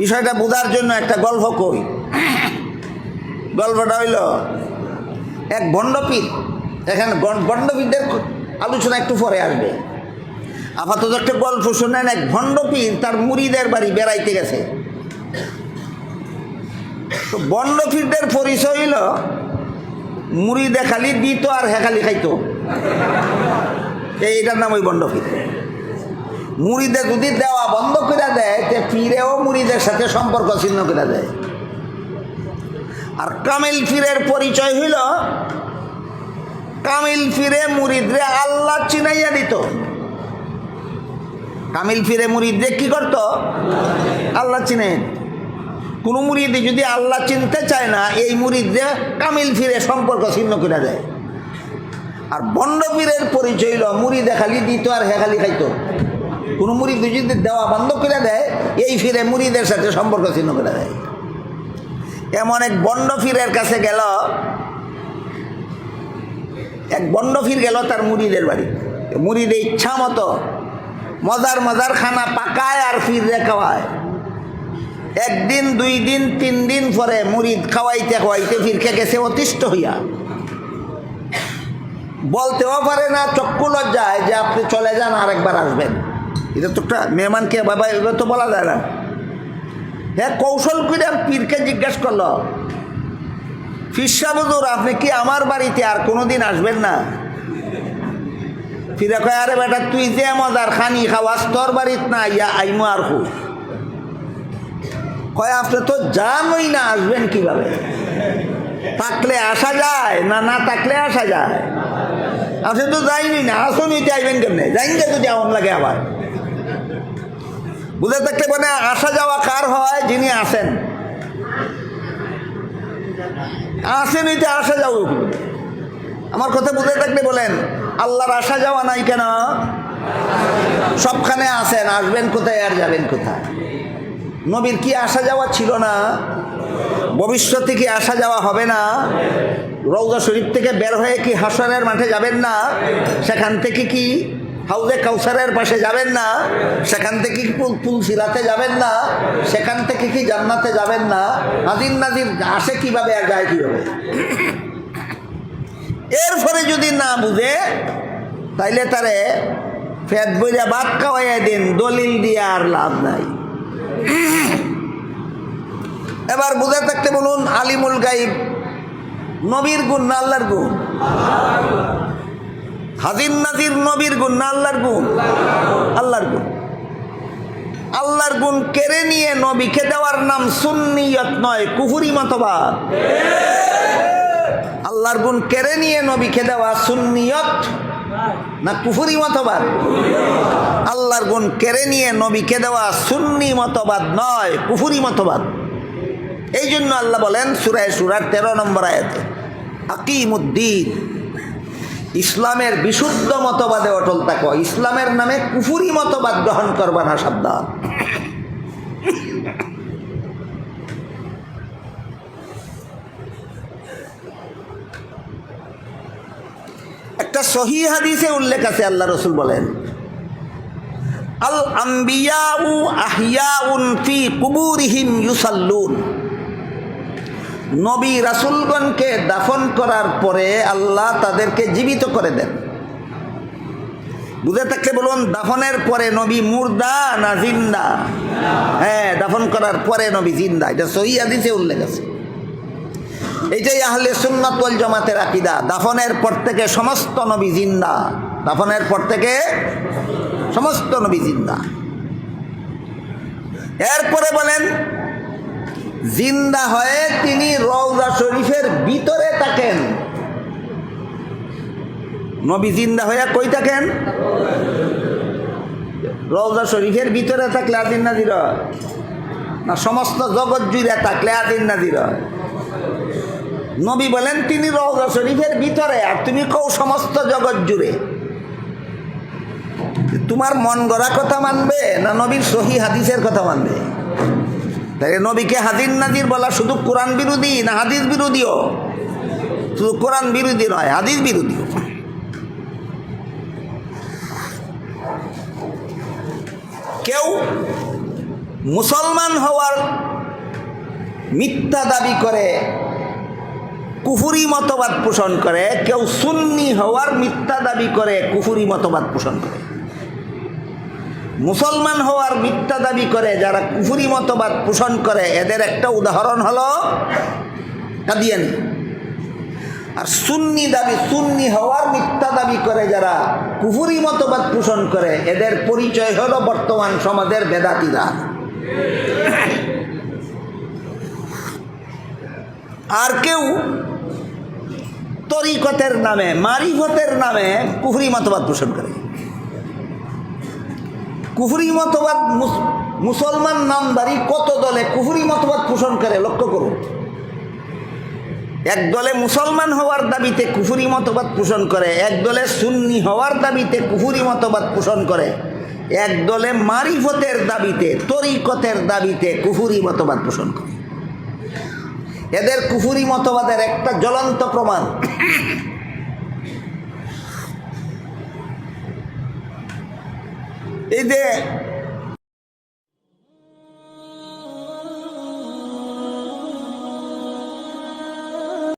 বিষয়টা বোঝার জন্য একটা গল্প কই। গল্পটা হইল, এক ভণ্ডপীর এখানে ভণ্ডপীরদের আলোচনা একটু পরে আসবে। আপাতত একটা গল্প শোনেন, এক ভণ্ডপীর তার মুড়িদের বাড়ি বেড়াইতে গেছে। তো বন্ডপীরদের পরিচয় হইল মুড়ি দেখালি দিত আর হেখালি খাইতো। এইটার নাম ওই বন্ডপীর। মুড়িদে যদি দেওয়া বন্ধ করে দেয়, তে পীরেও মুড়িদের সাথে সম্পর্ক ছিন্ন করে দেয়। আর কামিল পীরের পরিচয় হইল, কামিল ফিরে মুরিদরে আল্লাহ চিনাইয়া দিত। কামিল ফিরে মুরিদরে কি করত? আল্লাহ চিনে। কোনো মুরিদে যদি আল্লাহ চিনতে চায় না, এই মুরিদরে কামিল ফিরে সম্পর্ক ছিন্ন করে দেয়। আর বন্ড পীরের পরিচয় হইল মুড়ি দেখালি দিত আর হেখালি খাইতো। কোনো মুড়ি যদি দেওয়া বন্ধ করে দেয়, এই ফিরে মুড়িদের সাথে সম্পর্ক ছিন্ন করে দেয়। এমন এক বন্ড ফিরের কাছে গেল, এক বন্ড ফির গেল তার মুড়িদের বাড়ি। মুড়িদের ইচ্ছা মতো মজার মজার খানা পাকায় আর ফিরে খাওয়ায়। একদিন, দুই দিন, তিন দিন পরে মুড়িদ খাওয়াইতে খাওয়াইতে ফিরকে গেছে অতিষ্ঠ হইয়া। বলতেও পারে না, চক্ষু লজ্জায় যে আপনি চলে যান আরেকবার আসবেন। এটা তো একটা মেহমানকে বাবা, এগুলো তো বলা যায় না। হ্যাঁ কৌশল করে আর পীরকে জিজ্ঞেস করল ফিরসা বুজুর আপনি কি আমার বাড়িতে আর কোনোদিন আসবেন না? ফিরে কয়, আরে বেটা, তুই যে মজার খানি খাওয়াস, তোর বাড়িত না, ইয়া আইমো আর হু। কয়, আপনি তো জানই না আসবেন কীভাবে। থাকলে আসা যায় না না থাকলে আসা যায়। আপনি তো যাইনি না, আসুন আইবেন কেমনে? যাইনকে যদি এমন লাগে আবার। বুঝে থাকলে মানে আসা যাওয়া কার হয়? যিনি আসেন। আসেন হইতে আসা যাও আমার কথা বুঝে থাকলে বলেন, আল্লাহর আসা যাওয়া নাই কেন? সবখানে আসেন আসবেন কোথায়, আর যাবেন কোথায়? নবীর কি আসা যাওয়া ছিল না? ভবিষ্যতে কি আসা যাওয়া হবে না? রৌজা শরীফ থেকে বের হয়ে কি হাসরের মাঠে যাবেন না? সেখান থেকে কি হাউজে কাউসারের পাশে যাবেন না, সেখান থেকে কি পুল যাবেন না, সেখান থেকে কি জান্নাতে যাবেন না? নাজির নাজির আসে কীভাবে আর যায় কীভাবে? এরপরে যদি না বুঝে, তাইলে তারে ফেদ বইয়া বাদ খাওয়াইয়া দিন, দলিল দিয়ে আর লাভ নাই। এবার বুঝে থাকতে বলুন, আলিমুল গাইব, নবীর গুণ না আল্লাহর গুণ? হাজির নাজির নবীর গুণ না আল্লাহর গুণ? আল্লাহর গুণ। আল্লাহর গুণ কেড়ে নিয়ে নবীকে দেওয়ার নাম সুন্নিয়ত নয় কুহুরি মতবাদ। আল্লাহর গুণ কেড়ে নিয়ে নবীকে দেওয়া সুন্নিয়ত না কুফুরি মতবাদ? আল্লাহর গুণ কেড়ে নিয়ে নবীকে দেওয়া সুন্নি মতবাদ নয়, কুফুরি মতবাদ। এই জন্য আল্লাহ বলেন, সুরায় সুরার তেরো নম্বর আয়াতে, আকিমুদ্দিন। ইসলামের বিশুদ্ধ মতবাদে অটল থাকো। ইসলামের নামে কুফুরি মতবাদ গ্রহণ করবা না, সাবধান। একটা সহি হাদিসে উল্লেখ আছে, আল্লাহ রসুল বলেন আল আম্বিয়াউ আহিয়াউন ফি কুবুরিহিম ইউসাল্লুন। নবী রাসুলগণকে দাফন করার পরে আল্লাহ তাদেরকে জীবিত করে দেন। বুঝে থাকলে বলুন, দাফনের পরে নবী মুর্দা না জিন্দা? হ্যাঁ দাফন করার পরে নবী জিন্দা। এটা সহি হাদিসে উল্লেখ আছে। এইটাই আহলে সুন্নত ওয়াল জামাতের আকিদা। দাফনের পর থেকে সমস্ত নবী জিন্দা। দাফনের পর থেকে সমস্ত নবী জিন্দা। এরপরে বলেন জিন্দা হয়ে তিনি রওজা শরীফের ভিতরে থাকেন। নবী জিন্দা হয়ে কই থাকেন? রওজা শরীফের ভিতরে থাকলে আদিন নাজির। না, সমস্ত জগৎ জুড়ে থাকলে আদিন নাজির নবী বলেন, তিনি রওজা শরীফের ভিতরে, আর তুমি কও সমস্ত জগৎ জুড়ে? তোমার মন গড়া কথা মানবে না নবীর সহি হাদিসের কথা মানবে? তাই নবীকে হাদির নাদির বলা শুধু কোরআন বিরোধী না হাদিস বিরোধীও? শুধু কোরআন বিরোধী নয়, হাদিস বিরোধী কেউ মুসলমান হওয়ার মিথ্যা দাবি করে, কুফুরি মতবাদ পোষণ করে, কেউ সুন্নি হওয়ার মিথ্যা দাবি করে, কুফুরি মতবাদ পোষণ করে। মুসলমান হওয়ার মিথ্যা দাবি করে, যারা কুফুরি মতবাদ পোষণ করে, এদের একটা উদাহরণ হলো কাদিয়ানি। আর সুন্নি দাবি, সুন্নি হওয়ার মিথ্যা দাবি করে যারা কুফুরি মতবাদ পোষণ করে, এদের পরিচয় হলো বর্তমান সমাজের বেদাতিরা। আর কেউ তরিকতের নামে, মারিফতের নামে কুফরি মতবাদ পোষণ করে। কুফরি মতবাদ মুস- মুসলমান নামদারি কত দলে কুফরি মতবাদ পোষণ করে, লক্ষ্য করুন। এক দলে মুসলমান হওয়ার দাবিতে কুফুরি মতবাদ পোষণ করে, এক দলে সুন্নি হওয়ার দাবিতে কুফুরি মতবাদ পোষণ করে, এক দলে মারিফতের দাবিতে, তরিকতের দাবিতে কুফুরি মতবাদ পোষণ করে। এদের কুফুরি মতবাদের একটা জ্বলন্ত প্রমাণ। এই যে